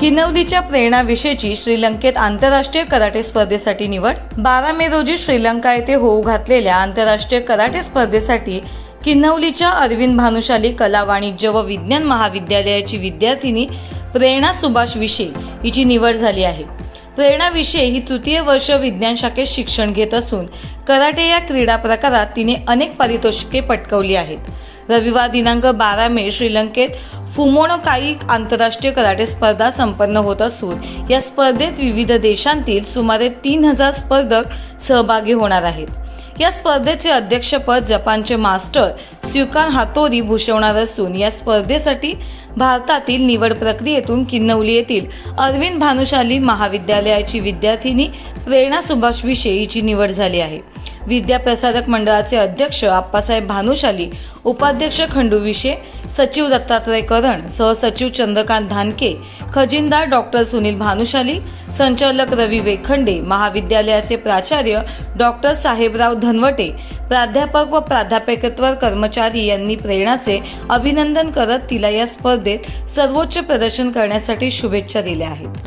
किनवलीच्या प्रेरणा विषयची श्रीलंकेत आंतरराष्ट्रीय कराटे स्पर्धेसाठी निवड. बारा मे रोजी श्रीलंका येथे होऊ घातलेल्या आंतरराष्ट्रीय कराटे स्पर्धेसाठी किन्नवलीच्या अरविंद भानुशाली कला वाणिज्य व विज्ञान महाविद्यालयाची विद्यार्थिनी प्रेरणा सुभाष विशे हिची निवड झाली आहे. प्रेरणा विषय ही तृतीय वर्ष विज्ञान शाखेत शिक्षण घेत असून कराटे या क्रीडा प्रकारात तिने अनेक पारितोषिके पटकवली आहेत. रविवार दिनांक बारा मे श्रीलंकेत फुमोनोकाई आंतरराष्ट्रीय कराटे स्पर्धा संपन्न होत असून या स्पर्धेत विविध देशांतील सुमारे तीन हजार स्पर्धक सहभागी होणार आहेत. या स्पर्धेचे अध्यक्षपद जपानचे मास्टर स्युकान हातोरी भूषवणार असून या स्पर्धेसाठी भारतातील निवड प्रक्रियेतून किन्नवली येथील अरविंद भानुशाली महाविद्यालयाची विद्यार्थिनी प्रेरणा सुभाष विषयीची निवड झाली आहे. विद्याप्रसारक मंडळाचे अध्यक्ष आप्पासाहेब भानुशाली उपाध्यक्ष खंडू विशे सचिव दत्तात्रय करण सहसचिव चंद्रकांत धानके खजिनदार डॉक्टर सुनील भानुशाली संचालक रवी वेखंडे महाविद्यालयाचे प्राचार्य डॉक्टर साहेबराव धनवटे प्राध्यापक व प्राध्यापकत्वर कर्मचारी यांनी प्रेरणाचे अभिनंदन करत तिला या स्पर्धेत सर्वोच्च प्रदर्शन करण्यासाठी शुभेच्छा दिल्या आहेत.